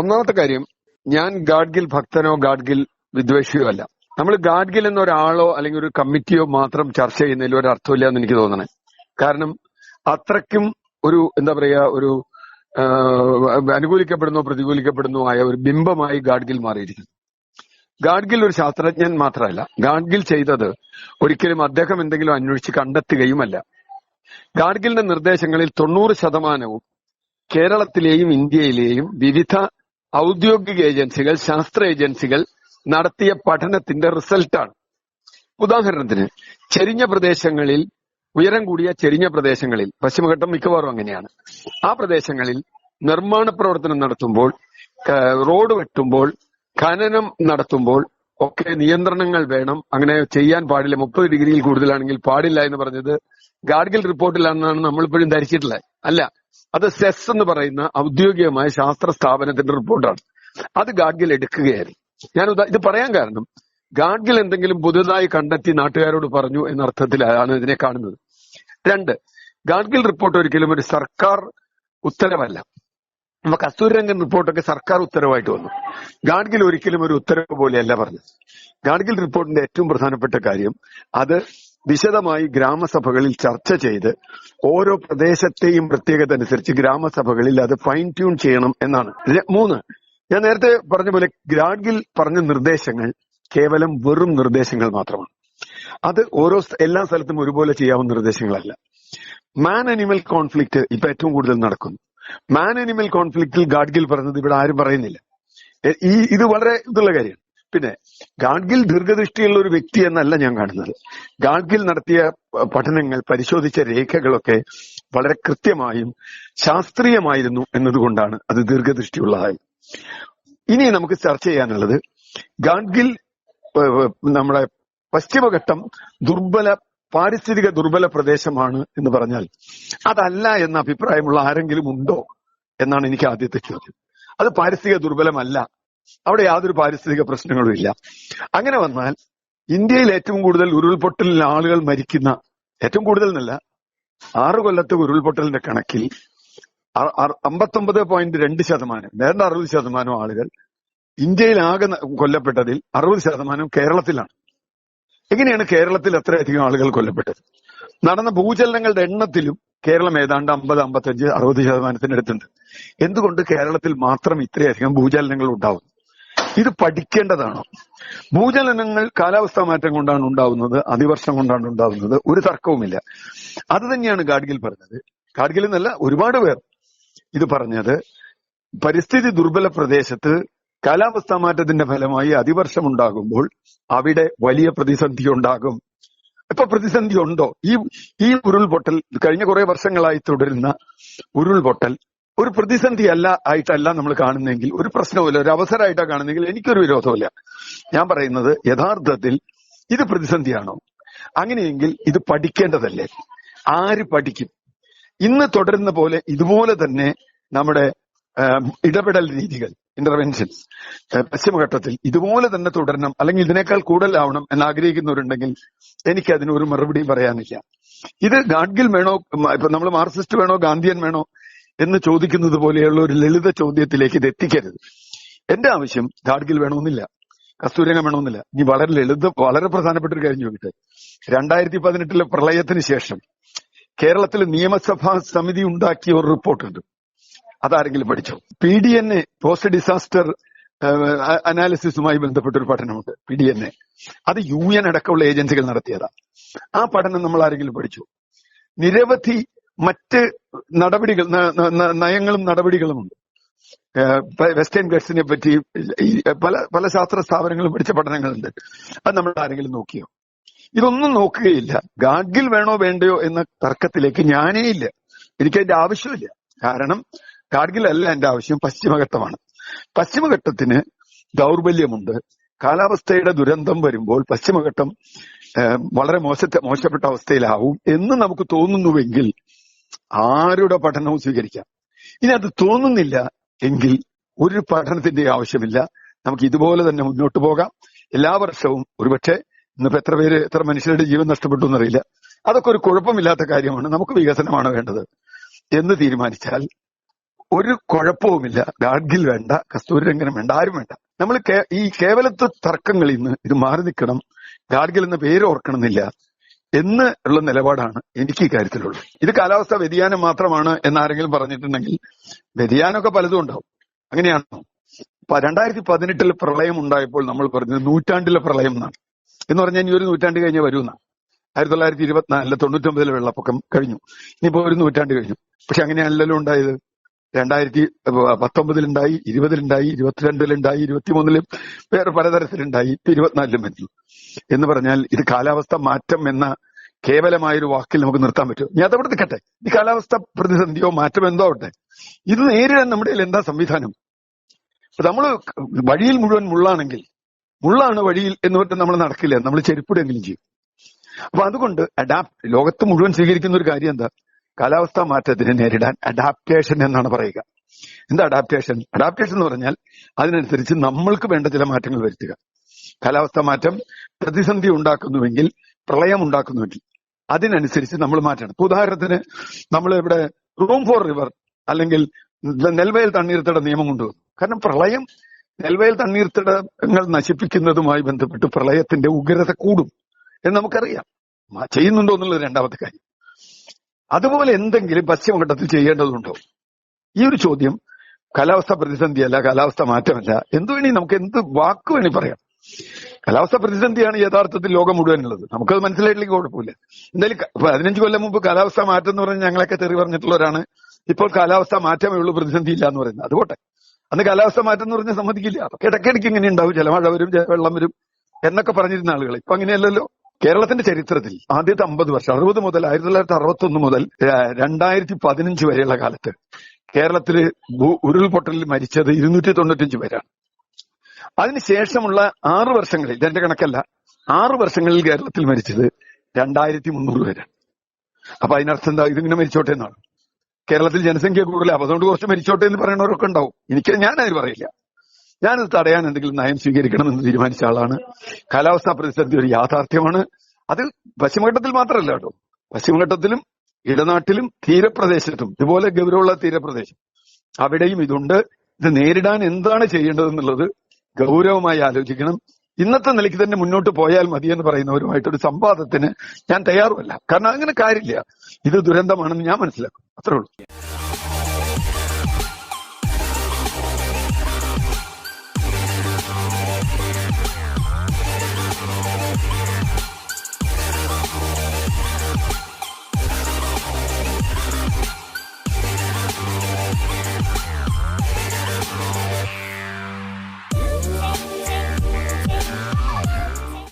ഒന്നാമത്തെ കാര്യം ഞാൻ ഗാഡ്ഗിൽ ഭക്തനോ ഗാഡ്ഗിൽ വിദ്വേഷിയോ അല്ല. നമ്മൾ ഗാഡ്ഗിൽ എന്ന ഒരാളോ അല്ലെങ്കിൽ ഒരു കമ്മിറ്റിയോ മാത്രം ചർച്ച ചെയ്യുന്നതിൽ ഒരു അർത്ഥമില്ല എന്ന് എനിക്ക് തോന്നണേ. കാരണം അത്രയ്ക്കും ഒരു എന്താ പറയാ ഒരു അനുകൂലിക്കപ്പെടുന്നോ പ്രതികൂലിക്കപ്പെടുന്നോ ആയ ഒരു ബിംബമായി ഗാഡ്ഗിൽ മാറിയിരിക്കുന്നു. ഗാഡ്ഗിൽ ഒരു ശാസ്ത്രജ്ഞൻ മാത്രമല്ല. ഗാഡ്ഗിൽ ചെയ്തത് ഒരിക്കലും അദ്ദേഹം എന്തെങ്കിലും അന്വേഷിച്ച് കണ്ടെത്തുകയുമല്ല. ഗാഡ്ഗിലിന്റെ നിർദ്ദേശങ്ങളിൽ തൊണ്ണൂറ് ശതമാനവും കേരളത്തിലെയും ഇന്ത്യയിലെയും വിവിധ ഔദ്യോഗിക ഏജൻസികൾ ശാസ്ത്ര ഏജൻസികൾ നടത്തിയ പഠനത്തിന്റെ റിസൾട്ടാണ്. ഉദാഹരണത്തിന് ചെരിഞ്ഞ പ്രദേശങ്ങളിൽ ഉയരം കൂടിയ ചെരിഞ്ഞ പ്രദേശങ്ങളിൽ പശ്ചിമഘട്ടം മിക്കവാറും അങ്ങനെയാണ്. ആ പ്രദേശങ്ങളിൽ നിർമ്മാണ പ്രവർത്തനം നടത്തുമ്പോൾ റോഡ് വെട്ടുമ്പോൾ ഖനനം നടത്തുമ്പോൾ ഒക്കെ നിയന്ത്രണങ്ങൾ വേണം. അങ്ങനെ ചെയ്യാൻ പാടില്ല. മുപ്പത് ഡിഗ്രിയിൽ കൂടുതലാണെങ്കിൽ പാടില്ല എന്ന് പറഞ്ഞത് ഗാഡ്ഗിൽ റിപ്പോർട്ടിലാണെന്നാണ് നമ്മളിപ്പോഴും ധരിച്ചിട്ടുള്ളത്. അല്ല അത് സെസ് എന്ന് പറയുന്ന ഔദ്യോഗികമായ ശാസ്ത്ര സ്ഥാപനത്തിന്റെ റിപ്പോർട്ടാണ്. അത് ഗാഡ്ഗിൽ എടുക്കുകയായിരുന്നു. ഞാൻ ഇത് പറയാൻ കാരണം ഗാഡ്ഗിൽ എന്തെങ്കിലും പുതുതായി കണ്ടെത്തി നാട്ടുകാരോട് പറഞ്ഞു എന്ന അർത്ഥത്തിലാണ് ഇതിനെ കാണുന്നത്. രണ്ട് ഗാഡ്ഗിൽ റിപ്പോർട്ട് ഒരിക്കലും ഒരു സർക്കാർ ഉത്തരവല്ല. നമ്മ കസ്തൂരിരംഗൻ റിപ്പോർട്ടൊക്കെ സർക്കാർ ഉത്തരവായിട്ട് വന്നു. ഗാഡ്ഗിൽ ഒരിക്കലും ഒരു ഉത്തരവ് പോലെയല്ല പറഞ്ഞത്. ഗാഡ്ഗിൽ റിപ്പോർട്ടിന്റെ ഏറ്റവും പ്രധാനപ്പെട്ട കാര്യം അത് വിശദമായി ഗ്രാമസഭകളിൽ ചർച്ച ചെയ്ത് ഓരോ പ്രദേശത്തെയും പ്രത്യേകത അനുസരിച്ച് ഗ്രാമസഭകളിൽ അത് ഫൈൻ ട്യൂൺ ചെയ്യണം എന്നാണ്. മൂന്ന്. ഞാൻ നേരത്തെ പറഞ്ഞ പോലെ ഗ്രാഡ്ഗിൽ പറഞ്ഞ നിർദ്ദേശങ്ങൾ കേവലം വെറും നിർദ്ദേശങ്ങൾ മാത്രമാണ്. അത് ഓരോ എല്ലാ സ്ഥലത്തും ഒരുപോലെ ചെയ്യാവുന്ന നിർദ്ദേശങ്ങളല്ല. മാൻ അനിമൽ കോൺഫ്ലിക്ട് ഇപ്പൊ ഏറ്റവും കൂടുതൽ നടക്കുന്നു. മാൻ അനിമൽ കോൺഫ്ലിക്റ്റിൽ ഗാഡ്ഗിൽ പറഞ്ഞത് ഇവിടെ ആരും പറയുന്നില്ല. ഈ ഇത് വളരെ ഇതുള്ള കാര്യമാണ്. പിന്നെ ഗാഡ്ഗിൽ ദീർഘദൃഷ്ടിയുള്ള ഒരു വ്യക്തി എന്നല്ല ഞാൻ കാണുന്നത്. ഗാഡ്ഗിൽ നടത്തിയ പഠനങ്ങൾ പരിശോധിച്ച രേഖകളൊക്കെ വളരെ കൃത്യമായും ശാസ്ത്രീയമായിരുന്നു എന്നതുകൊണ്ടാണ് അത് ദീർഘദൃഷ്ടിയുള്ളതായി ഇനി നമുക്ക് ചർച്ച ചെയ്യാനുള്ളത് ഗാഡ്ഗിൽ നമ്മുടെ പശ്ചിമഘട്ടം ദുർബല പാരിസ്ഥിതിക ദുർബല പ്രദേശമാണ് എന്ന് പറഞ്ഞാൽ അതല്ല എന്ന അഭിപ്രായമുള്ള ആരെങ്കിലും ഉണ്ടോ എന്നാണ് എനിക്ക് ആദ്യത്തെ ചോദ്യം. അത് പാരിസ്ഥിതിക ദുർബലമല്ല. അവിടെ യാതൊരു പാരിസ്ഥിതിക പ്രശ്നങ്ങളും ഇല്ല. അങ്ങനെ വന്നാൽ ഇന്ത്യയിൽ ഏറ്റവും കൂടുതൽ ഉരുൾപൊട്ടലിൽ ആളുകൾ മരിക്കുന്ന ഏറ്റവും കൂടുതൽ എന്നല്ല ആറ് കൊല്ലത്തെ ഉരുൾപൊട്ടലിന്റെ കണക്കിൽ അമ്പത്തൊമ്പത് പോയിന്റ് രണ്ട് ശതമാനം വേണ്ട അറുപത് ശതമാനം ആളുകൾ ഇന്ത്യയിൽ ആകെ കൊല്ലപ്പെട്ടതിൽ അറുപത് ശതമാനം കേരളത്തിലാണ്. എങ്ങനെയാണ് കേരളത്തിൽ അത്രയധികം ആളുകൾ കൊല്ലപ്പെട്ടത്? നടന്ന ഭൂചലനങ്ങളുടെ എണ്ണത്തിലും കേരളം ഏതാണ്ട് അമ്പത് അമ്പത്തഞ്ച് അറുപത് ശതമാനത്തിനടുത്തുണ്ട്. എന്തുകൊണ്ട് കേരളത്തിൽ മാത്രം ഇത്രയധികം ഭൂചലനങ്ങൾ ഉണ്ടാവുന്നു? ഇത് പഠിക്കേണ്ടതാണ്. ഭൂചലനങ്ങൾ കാലാവസ്ഥാ മാറ്റം കൊണ്ടാണ് ഉണ്ടാവുന്നത് അതിവർഷം കൊണ്ടാണ് ഉണ്ടാവുന്നത് ഒരു തർക്കവുമില്ല. അത് തന്നെയാണ് ഗാഡ്ഗിൽ പറഞ്ഞത്. ഗാഡ്ഗിൽ എന്നല്ല ഒരുപാട് പേർ ഇത് പറഞ്ഞത്. പരിസ്ഥിതി ദുർബല പ്രദേശത്ത് കാലാവസ്ഥാ മാറ്റത്തിന്റെ ഫലമായി അതിവർഷം ഉണ്ടാകുമ്പോൾ അവിടെ വലിയ പ്രതിസന്ധി ഉണ്ടാകും. ഇപ്പൊ പ്രതിസന്ധി ഉണ്ടോ? ഈ ഈ ഉരുൾപൊട്ടൽ കഴിഞ്ഞ കുറെ വർഷങ്ങളായി തുടരുന്ന ഉരുൾപൊട്ടൽ ഒരു പ്രതിസന്ധി അല്ല ആയിട്ടല്ല നമ്മൾ കാണുന്നെങ്കിൽ ഒരു പ്രശ്നവുമില്ല ഒരു അവസരമായിട്ടാണ് കാണുന്നെങ്കിൽ എനിക്കൊരു വിരോധമില്ല ഞാൻ പറയുന്നത് യഥാർത്ഥത്തിൽ ഇത് പ്രതിസന്ധിയാണോ? അങ്ങനെയെങ്കിൽ ഇത് പഠിക്കേണ്ടതല്ലേ? ആര് പഠിക്കും? ഇന്ന് തുടരുന്ന പോലെ ഇതുപോലെ തന്നെ നമ്മുടെ ഇടപെടൽ രീതികൾ ഇന്റർവെൻഷൻസ് പശ്ചിമഘട്ടത്തിൽ ഇതുപോലെ തന്നെ തുടരണം അല്ലെങ്കിൽ ഇതിനേക്കാൾ കൂടുതലാവണം എന്ന് ആഗ്രഹിക്കുന്നവരുണ്ടെങ്കിൽ എനിക്ക് അതിന് ഒരു മറുപടിയും പറയാനില്ല. ഇത് ഗാഡ്ഗിൽ വേണോ ഇപ്പൊ നമ്മൾ മാർക്സിസ്റ്റ് വേണോ ഗാന്ധിയൻ വേണോ എന്ന് ചോദിക്കുന്നത് പോലെയുള്ള ഒരു ലളിത ചോദ്യത്തിലേക്ക് ഇത് എത്തിക്കരുത്. എന്റെ ആവശ്യം ഗാഡ്ഗിൽ വേണമെന്നില്ല കസ്തൂരംഗം വേണമെന്നില്ല. ഇനി വളരെ ലളിത വളരെ പ്രധാനപ്പെട്ട ഒരു കാര്യം ചോദിക്കട്ടെ. രണ്ടായിരത്തി പതിനെട്ടിലെ പ്രളയത്തിന് ശേഷം കേരളത്തിൽ നിയമസഭാ സമിതി ഉണ്ടാക്കിയ ഒരു റിപ്പോർട്ടുണ്ട്. അതാരെങ്കിലും പഠിച്ചോ? P D N A post disaster അനാലിസിസുമായി ബന്ധപ്പെട്ട ഒരു പഠനമുണ്ട് പി ഡി എൻ എ. അത് യു എൻ അടക്കമുള്ള ഏജൻസികൾ നടത്തിയതാണ് ആ പഠനം നമ്മൾ ആരെങ്കിലും പഠിച്ചു? നിരവധി മറ്റ് നടപടികൾ നയങ്ങളും നടപടികളുമുണ്ട്. വെസ്റ്റേൺ ഗഡ്സിനെ പറ്റി പല പല ശാസ്ത്ര സ്ഥാപനങ്ങളും പഠിച്ച പഠനങ്ങളുണ്ട്. അത് നമ്മൾ ആരെങ്കിലും നോക്കിയോ? ഇതൊന്നും നോക്കുകയില്ല. ഗാഡ്ഗിൽ വേണോ വേണ്ടയോ എന്ന തർക്കത്തിലേക്ക് ഞാനേ ഇല്ല. എനിക്കതിന്റെ ആവശ്യമില്ല. കാരണം ഗാഡ്ഗിൽ അല്ല എന്റെ ആവശ്യം പശ്ചിമഘട്ടമാണ്. പശ്ചിമഘട്ടത്തിന് ദൗർബല്യമുണ്ട്. കാലാവസ്ഥയുടെ ദുരന്തം വരുമ്പോൾ പശ്ചിമഘട്ടം വളരെ മോശത്തെ മോശപ്പെട്ട അവസ്ഥയിലാവും എന്ന് നമുക്ക് തോന്നുന്നുവെങ്കിൽ ആരുടെ പഠനവും സ്വീകരിക്കാം. ഇനി അത് തോന്നുന്നില്ല എങ്കിൽ ഒരു പഠനത്തിന്റെ ആവശ്യമില്ല. നമുക്ക് ഇതുപോലെ തന്നെ മുന്നോട്ട് പോകാം. എല്ലാ വർഷവും ഒരുപക്ഷെ ഇന്നിപ്പോ എത്ര പേര് എത്ര മനുഷ്യരുടെ ജീവൻ നഷ്ടപ്പെട്ടു എന്നറിയില്ല. അതൊക്കെ ഒരു കുഴപ്പമില്ലാത്ത കാര്യമാണ്. നമുക്ക് വികസനമാണ് വേണ്ടത് എന്ന് തീരുമാനിച്ചാൽ ഒരു കുഴപ്പവുമില്ല. ഗാഡ്ഗിൽ വേണ്ട കസ്തൂരിരംഗനം വേണ്ട ആരും വേണ്ട. നമ്മൾ ഈ കേവലത്തെ തർക്കങ്ങളിൽ നിന്ന് ഇത് മാറി നിൽക്കണം. ഗാഡ്ഗിൽ എന്ന പേര് ഓർക്കണമെന്നില്ല. എന്ന് ഉള്ള നിലപാടാണ് എനിക്ക് ഇക്കാര്യത്തിലുള്ളത്. കാര്യത്തിലുള്ളത് ഇത് കാലാവസ്ഥ വ്യതിയാനം മാത്രമാണ് എന്നാരെങ്കിലും പറഞ്ഞിട്ടുണ്ടെങ്കിൽ വ്യതിയാനമൊക്കെ പലതും ഉണ്ടാവും. അങ്ങനെയാണോ? രണ്ടായിരത്തി പതിനെട്ടിൽ പ്രളയം ഉണ്ടായപ്പോൾ നമ്മൾ പറഞ്ഞത് നൂറ്റാണ്ടിലെ പ്രളയം എന്നാണ്. എന്ന് പറഞ്ഞാൽ ഇനി ഒരു നൂറ്റാണ്ട് കഴിഞ്ഞേ വരൂന്ന ആയിരത്തി തൊള്ളായിരത്തി ഇരുപത്തിനാലിലെ തൊണ്ണൂറ്റൊമ്പതിലെ വെള്ളപ്പൊക്കം കഴിഞ്ഞു. ഇനിയിപ്പോ ഒരു നൂറ്റാണ്ട് കഴിഞ്ഞു. പക്ഷെ അങ്ങനെയല്ലല്ലോ ഉണ്ടായത്. രണ്ടായിരത്തി പത്തൊമ്പതിലുണ്ടായി ഇരുപതിലുണ്ടായി ഇരുപത്തിരണ്ടിലുണ്ടായി ഇരുപത്തിമൂന്നിലും വേറെ പലതരത്തിലുണ്ടായി ഇപ്പൊ ഇരുപത്തിനാലിലും വന്നു. എന്ന് പറഞ്ഞാൽ ഇത് കാലാവസ്ഥ മാറ്റം എന്ന കേവലമായൊരു വാക്കിൽ നമുക്ക് നിർത്താൻ പറ്റും. ഞാൻ അതവിടെ നിൽക്കട്ടെ. ഈ കാലാവസ്ഥ പ്രതിസന്ധിയോ മാറ്റം എന്തോ ആവട്ടെ. ഇത് നേരിടാൻ നമ്മുടെ എന്താ സംവിധാനം? നമ്മൾ വഴിയിൽ മുഴുവൻ മുള്ളാണെങ്കിൽ മുള്ളാണ് വഴിയിൽ എന്ന് പറഞ്ഞിട്ട് നമ്മൾ നടക്കില്ല. നമ്മൾ ചെരുപ്പിടെങ്കിലും ചെയ്യും. അപ്പൊ അതുകൊണ്ട് അഡാപ്റ്റ് ലോകത്ത് മുഴുവൻ സ്വീകരിക്കുന്ന ഒരു കാര്യം എന്താ? കാലാവസ്ഥാ മാറ്റത്തിനെ നേരിടാൻ അഡാപ്റ്റേഷൻ എന്നാണ് പറയുക. എന്താ അഡാപ്റ്റേഷൻ അഡാപ്റ്റേഷൻ എന്ന് പറഞ്ഞാൽ അതിനനുസരിച്ച് നമ്മൾക്ക് വേണ്ട ചില മാറ്റങ്ങൾ വരുത്തുക. കാലാവസ്ഥാ മാറ്റം പ്രതിസന്ധി ഉണ്ടാക്കുന്നുവെങ്കിൽ പ്രളയം ഉണ്ടാക്കുന്നുവെങ്കിൽ അതിനനുസരിച്ച് നമ്മൾ മാറ്റണം. ഉദാഹരണത്തിന് നമ്മൾ ഇവിടെ റൂം ഫോർ റിവർ അല്ലെങ്കിൽ നെൽവയൽ തണ്ണീർത്തട നിയമം കൊണ്ടുവന്നു. കാരണം പ്രളയം നെൽവയൽ തണ്ണീർത്തടങ്ങൾ നശിപ്പിക്കുന്നതുമായി ബന്ധപ്പെട്ട് പ്രളയത്തിന്റെ ഉഗ്രത കൂടും എന്ന് നമുക്കറിയാം. ചെയ്യുന്നുണ്ടോ എന്നുള്ളത് രണ്ടാമത്തെ കാര്യം. അതുപോലെ എന്തെങ്കിലും പശ്ചിമഘട്ടത്തിൽ ചെയ്യേണ്ടതുണ്ടോ? ഈ ഒരു ചോദ്യം കാലാവസ്ഥ പ്രതിസന്ധിയല്ല കാലാവസ്ഥ മാറ്റമല്ല. എന്തു വേണി നമുക്ക് എന്ത് വാക്ക് വേണി പറയാം. കാലാവസ്ഥ പ്രതിസന്ധിയാണ് യഥാർത്ഥത്തിൽ ലോകം മുഴുവനുള്ളത്. നമുക്കത് മനസ്സിലായിട്ടില്ലെങ്കിൽ കുഴപ്പമില്ല. എന്തായാലും പതിനഞ്ച് കൊല്ലം മുമ്പ് കാലാവസ്ഥ മാറ്റം എന്ന് പറഞ്ഞ് ഞങ്ങളൊക്കെ തെറി പറഞ്ഞിട്ടുള്ളവരാണ്. ഇപ്പോൾ കാലാവസ്ഥ മാറ്റമേ ഉള്ളൂ പ്രതിസന്ധി ഇല്ല എന്ന് പറയുന്നത്. അതുകൊട്ടെ അന്ന് കാലാവസ്ഥ മാറ്റം എന്ന് പറഞ്ഞാൽ സമ്മതിക്കില്ല. ഇടയ്ക്കിടയ്ക്ക് ഇങ്ങനെ ഉണ്ടാവും. ചില മഴ വരും വെള്ളം വരും എന്നൊക്കെ പറഞ്ഞിരുന്ന ആളുകൾ. ഇപ്പൊ അങ്ങനെയല്ലല്ലോ. കേരളത്തിന്റെ ചരിത്രത്തിൽ ആദ്യത്തെ അമ്പത് വർഷം അറുപത് മുതൽ ആയിരത്തി തൊള്ളായിരത്തി അറുപത്തി ഒന്ന് മുതൽ രണ്ടായിരത്തി പതിനഞ്ച് വരെയുള്ള കാലത്ത് കേരളത്തിൽ ഉരുൾപൊട്ടലിൽ മരിച്ചത് ഇരുന്നൂറ്റി തൊണ്ണൂറ്റഞ്ച് പേരാണ് അതിനുശേഷമുള്ള ആറ് വർഷങ്ങളിൽ രണ്ട് കണക്കല്ല ആറ് വർഷങ്ങളിൽ കേരളത്തിൽ മരിച്ചത് രണ്ടായിരത്തി മുന്നൂറ് പേരാണ്. അപ്പൊ അതിനർത്ഥം എന്താ? ഇതിങ്ങനെ മരിച്ചോട്ടെ എന്നാണ്. കേരളത്തിൽ ജനസംഖ്യ കൂടുതലാണ് അപ്പൊ അതുകൊണ്ട് കുറച്ച് മരിച്ചോട്ടെ എന്ന് പറയുന്നവരൊക്കെ ഉണ്ടാവും. എനിക്ക് ഞാനതിന് പറയില്ല. ഞാനത് തടയാൻ എന്തെങ്കിലും നയം സ്വീകരിക്കണമെന്ന് തീരുമാനിച്ച ആളാണ്. കാലാവസ്ഥാ പ്രതിസന്ധി ഒരു യാഥാർത്ഥ്യമാണ്. അത് പശ്ചിമഘട്ടത്തിൽ മാത്രമല്ല കേട്ടോ. പശ്ചിമഘട്ടത്തിലും ഇടനാട്ടിലും തീരപ്രദേശത്തും ഇതുപോലെ ഗൗരവമുള്ള തീരപ്രദേശം അവിടെയും ഇതുണ്ട്. ഇത് നേരിടാൻ എന്താണ് ചെയ്യേണ്ടതെന്നുള്ളത് ഗൗരവമായി ആലോചിക്കണം. ഇന്നത്തെ നിലയ്ക്ക് തന്നെ മുന്നോട്ട് പോയാൽ മതി എന്ന് പറയുന്നവരുമായിട്ടൊരു സംവാദത്തിന് ഞാൻ തയ്യാറുമല്ല. കാരണം അങ്ങനെ കാര്യമില്ല. ഇത് ദുരന്തമാണെന്ന് ഞാൻ മനസ്സിലാക്കും അത്രേ ഉള്ളൂ.